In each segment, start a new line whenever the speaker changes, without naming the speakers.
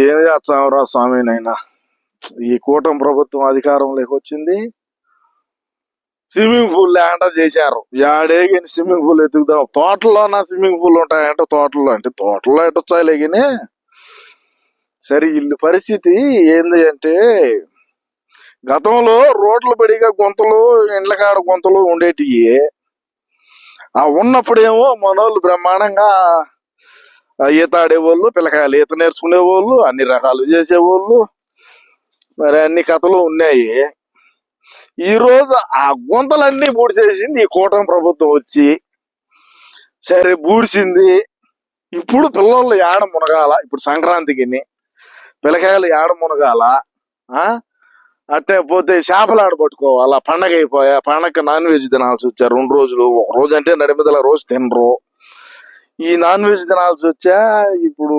ఏం చేస్తాంరా స్వామి నైనా ఈ కూటమి ప్రభుత్వం అధికారంలోకి వచ్చింది. స్విమ్మింగ్ పూల్ లేకుండా చేశారు. ఏడేగిన స్విమ్మింగ్ పూల్ ఎత్తుకుదాం. తోటల్లో నా స్విమ్మింగ్ పూల్ ఉంటాయంటే తోటల్లో అంటే తోటల్లో ఎట్టొచ్చాయిలే కానీ సరే ఇల్లు పరిస్థితి ఏంది అంటే గతంలో రోడ్లు పడిగా గుంతలు ఇండ్లకాడ గుంతలు ఉండేటివి ఆ ఉన్నప్పుడేమో మనోళ్ళు బ్రహ్మాండంగా ఈత ఆడేవాళ్ళు పిల్లకాయలు ఈత నేర్చుకునేవాళ్ళు అన్ని రకాలు చేసేవాళ్ళు. మరి అన్ని కథలు ఉన్నాయి. ఈ రోజు ఆ గుంతలన్నీ పూడ్చేసింది ఈ కూటమి ప్రభుత్వం వచ్చి సరే బూడిసింది ఇప్పుడు పిల్లలు ఏడ మునగాల? ఇప్పుడు సంక్రాంతికి పిల్లకాయలు ఏడ మునగాల? అట్టే పోతే చేపలు ఆడ పట్టుకోవాలా? పండగ అయిపోయా పండగ నాన్ వెజ్ తినాల్సి వచ్చారు రెండు రోజులు ఒక రోజు అంటే నడిమిదల రోజు తినరు. ఈ నాన్ వెజ్ తినాల్సి వచ్చా? ఇప్పుడు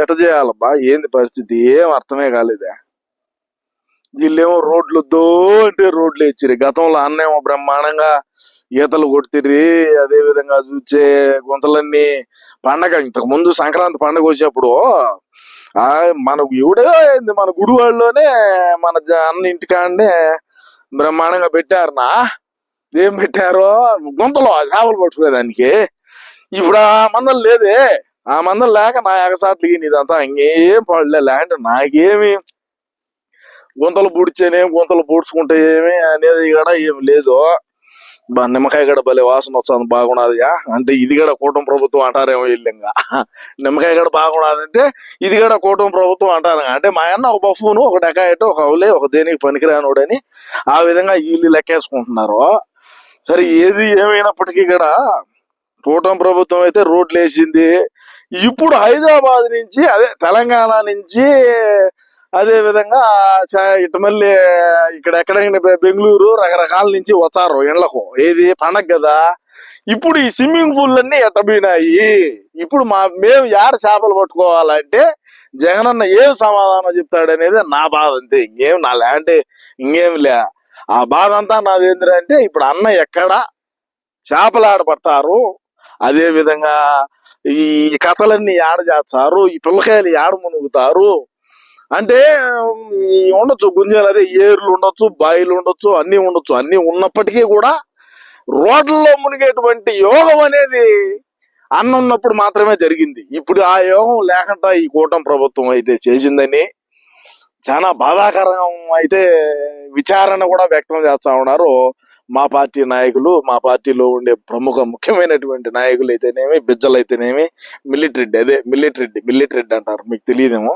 ఎట చేయాలబ్బా? ఏంది పరిస్థితి? ఏం అర్థమే కాలేదే. వీళ్ళేమో రోడ్లు దో అంటే రోడ్లు ఇచ్చిరి గతంలో అన్నేమో బ్రహ్మాండంగా ఈతలు కొట్టిర్రి. అదే విధంగా చూచే గుంతలన్నీ పండగ ఇంతకు ముందు సంక్రాంతి పండగ వచ్చేప్పుడు ఆ మన ఎవడే అయింది మన వాళ్ళలోనే మన జ- అన్న ఇంటికాడనే బ్రహ్మాండంగా పెట్టారు నా. ఏం పెట్టారో? గుంతలో చేపలు పట్టుకునేదానికి ఇప్పుడు ఆ మందం లేదే. ఆ మందం లేక నా ఎగసాట్లు ఇదంతా ఇంకేం పడలే. లేదంటే నాకేమి గుంతలు పూడ్చేనేమి గుంతలు పూడ్చుకుంటే ఏమి అనేది కూడా ఏం లేదు. బా నిమ్మకాయ గడ భలే వాసన వస్తుంది బాగున్నదిగా అంటే ఇది కూడా కూటమి ప్రభుత్వం అంటారేమో ఇల్లంగా నిమ్మకాయ గడ బాగున్నది అంటే ఇది కూడా కూటమి ప్రభుత్వం అంటారు. అంటే మా అన్న ఒక బఫూను ఒక డెకాయట ఒక అవులే ఒక దేనికి పనికిరానుడని ఆ విధంగా వీళ్ళు లెక్కేసుకుంటున్నారు. సరే ఏది ఏమైనప్పటికీ కూడా కూటమి ప్రభుత్వం అయితే రోడ్లు వేసింది. ఇప్పుడు హైదరాబాద్ నుంచి అదే తెలంగాణ నుంచి అదే విధంగా చ- ఇటు మళ్ళీ ఇక్కడ ఎక్కడైనా బెంగళూరు రకరకాల నుంచి వచ్చారు ఇళ్ళకు. ఏది పండగ కదా. ఇప్పుడు ఈ స్విమ్మింగ్ పూల్ అన్ని ఎట్టబోయినాయి. ఇప్పుడు మా మేము యాడ చేపలు పట్టుకోవాలంటే జగనన్న ఏం సమాధానం చెప్తాడనేది నా బాధ అంతే. ఇంకేం నా ల్యాండ్ ఇంకేం లే. ఆ బాధ అంతా నాది ఏంటంటే ఇప్పుడు అన్న ఎక్కడ చేపలు ఆడపడతారు అదే విధంగా ఈ కథలన్నీ ఏడ చేస్తారు ఈ పిల్లకాయలు ఆడ మునుగుతారు అంటే ఉండొచ్చు గుంజాలు అదే ఏర్లు ఉండొచ్చు బాయిలు ఉండొచ్చు అన్ని ఉండొచ్చు. అన్ని ఉన్నప్పటికీ కూడా రోడ్లలో మునిగేటువంటి యోగం అనేది అన్న ఉన్నప్పుడు మాత్రమే జరిగింది. ఇప్పుడు ఆ యోగం లేకుండా ఈ కూటమి ప్రభుత్వం అయితే చేసిందని చాలా బాధాకరం అయితే విచారణ కూడా వ్యక్తం చేస్తా ఉన్నారు. మా పార్టీ నాయకులు మా పార్టీలో ఉండే ప్రముఖ ముఖ్యమైనటువంటి నాయకులు అయితేనేమి బిజ్జలు అయితేనేమి మిలిటరెడ్డి అదే మిలిటరెడ్డి మిలిటరెడ్డి అంటారు మీకు తెలియదేమో.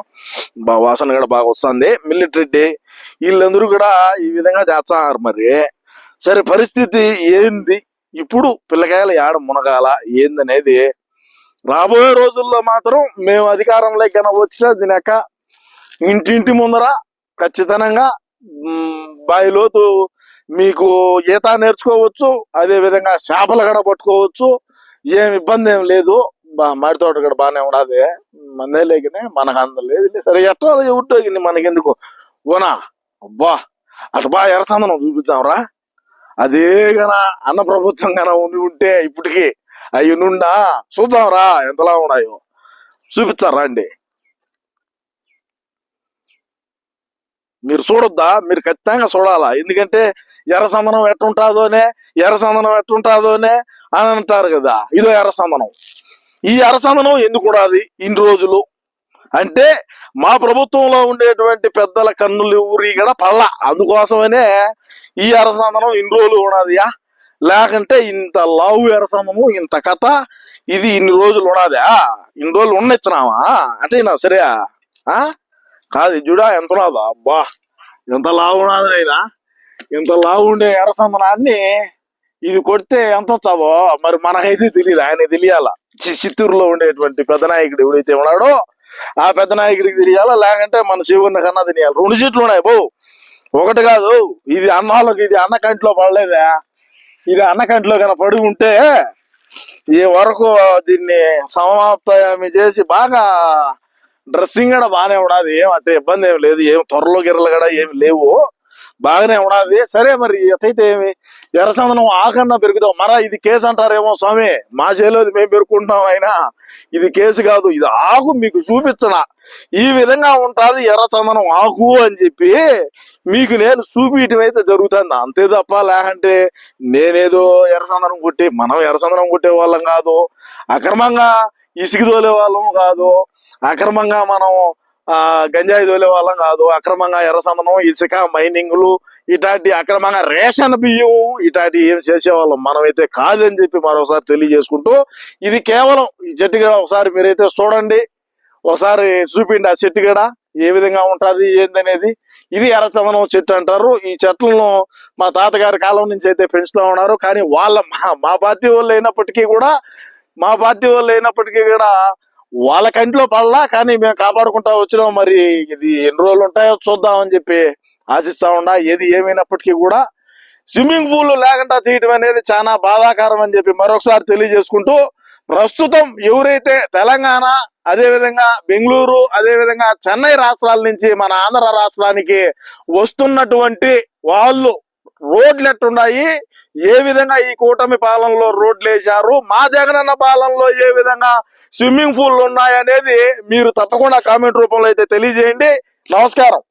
బా వాసన కూడా బాగా వస్తుంది. మిలిటరెడ్డి వీళ్ళందరూ కూడా ఈ విధంగా చేస్తున్నారు మరి. సరే పరిస్థితి ఏంది? ఇప్పుడు పిల్లకాయలు ఏడ మునగాల? ఏందనేది? రాబోయే రోజుల్లో మాత్రం మేము అధికారంలోకి కనుక వచ్చినా తినక ఇంటింటి ముందర ఖచ్చితంగా బాయిలోతు మీకు ఈత నేర్చుకోవచ్చు అదే విధంగా చేపలు కూడా పట్టుకోవచ్చు ఏం ఇబ్బంది ఏం లేదు. బా మాడి తోట కూడా బాగానే ఉండదు మందే లేకనే మనకు అంత లేదు. సరే ఎట్లా ఎవరితో మనకెందుకు? ఓనా? అబ్బా అటు బా ఎరసందనం చూపించాంరా అదే గన అన్న ప్రభుత్వం గన ఉండి ఉంటే ఇప్పటికి అవి నుండా చూద్దాంరా ఎంతలా ఉన్నాయో. చూపించారా అండి? మీరు చూడొద్దా? మీరు ఖచ్చితంగా చూడాలా? ఎందుకంటే ఎర్ర సందనం ఎట్టుంటాదోనే ఎర్ర సందనం ఎట్టుంటాదోనే అని అంటారు కదా. ఇదో ఎర్ర సందనం ఈ ఎర్ర సందనం ఎందుకు ఉన్నది ఇన్ని రోజులు. అంటే మా ప్రభుత్వంలో ఉండేటువంటి పెద్దల కన్నులు ఊరి కూడా పళ్ళ. అందుకోసమనే ఈ ఎర్రసందనం ఇన్ని రోజులు ఉన్నదియా లేకంటే ఇంత లావు ఎర్రసందము ఇంత కథ ఇది ఇన్ని రోజులు ఉన్నదా ఇన్ని రోజులు ఉండొచ్చినావా అంటే నా సరే ఆ? కాదు ఇది చూడా ఎంత ఉన్నదా అబ్బా. ఎంత లావు ఉన్నది అయినా ఇంత లావు ఉండే ఎర్రసందనాన్ని ఇది కొడితే ఎంత వచ్చావో? మరి మనకైతే తెలియదు ఆయన తెలియాల? చిత్తూరులో ఉండేటువంటి పెద్ద నాయకుడు ఎవడైతే ఉన్నాడో ఆ పెద్ద నాయకుడికి తెలియాలా? లేకంటే మన శివుని కన్నా తెలియాలి? రెండు సీట్లు ఉన్నాయి బో. ఒకటి కాదు ఇది అన్నాళ్ళకి ఇది అన్న కంటిలో పడలేదా? ఇది అన్న కంటిలో కన్నా పడి ఉంటే ఈ వరకు దీన్ని సమాప్తమి చేసి బాగా డ్రెస్సింగ్ కూడా బాగానే ఉన్నది ఏం అంటే ఇబ్బంది ఏం లేదు. ఏం త్వరలో గిర్రలు కూడా ఏమి లేవు. బాగానే ఉన్నది సరే మరి ఎట్లయితే ఏమి? ఎర్రసందనం ఆకన్నా పెరుగుతాం మరా ఇది కేసు అంటారేమో స్వామి? మా చేలోది మేము పెరుక్కుంటాం అయినా. ఇది కేసు కాదు. ఇది ఆకు మీకు చూపించడా ఈ విధంగా ఉంటాది ఎర్రచందనం. ఆకు అని చెప్పి మీకు నేను చూపించడం అయితే జరుగుతుంది. అంతే తప్ప లేకంటే నేనేదో ఎర్రచందనం కొట్టి మనం ఎర్రచందనం కొట్టే వాళ్ళం కాదు. అక్రమంగా ఇసుక తోలే వాళ్ళం కాదు. అక్రమంగా మనం ఆ గంజాయి తోలే వాళ్ళం కాదు. అక్రమంగా ఎర్రసందనం ఇసుక మైనింగ్లు ఇటాటి అక్రమంగా రేషన్ బియ్యం ఇటాటి ఏం చేసేవాళ్ళం? మనమైతే కాదని చెప్పి మరోసారి తెలియజేసుకుంటూ ఇది కేవలం ఈ చెట్టు గడ ఒకసారి మీరైతే చూడండి. ఒకసారి చూపిండి ఆ చెట్టు గడ ఏ విధంగా ఉంటుంది ఏందనేది. ఇది ఎర్రచందనం చెట్టు అంటారు. ఈ చెట్లను మా తాతగారి కాలం నుంచి అయితే పెంచుతూ ఉన్నారు. కానీ వాళ్ళ మా మా పార్టీ వాళ్ళు అయినప్పటికీ కూడా మా పార్టీ వాళ్ళు అయినప్పటికీ కూడా వాళ్ళ కంటిలో పడలా కానీ మేము కాపాడుకుంటా వచ్చినాం. మరి ఇది ఎన్ని రోజులు ఉంటాయో చూద్దామని చెప్పి ఆశిస్తా ఉండా ఏది ఏమైనప్పటికీ కూడా స్విమ్మింగ్ పూల్ లేకుండా చేయటం అనేది చాలా బాధాకరం అని చెప్పి మరొకసారి తెలియజేసుకుంటూ ప్రస్తుతం ఎవరైతే తెలంగాణ అదే విధంగా బెంగళూరు అదే విధంగా చెన్నై రాష్ట్రాల నుంచి మన ఆంధ్ర రాష్ట్రానికి వస్తున్నటువంటి వాళ్ళు రోడ్లు ఎట్టున్నాయి? ఏ విధంగా ఈ కూటమి పాలనలో రోడ్లు వేశారు? మా జగనన్న పాలనలో ఏ విధంగా స్విమ్మింగ్ పూల్ ఉన్నాయి అనేది మీరు తప్పకుండా కామెంట్ రూపంలో అయితే తెలియజేయండి. నమస్కారం.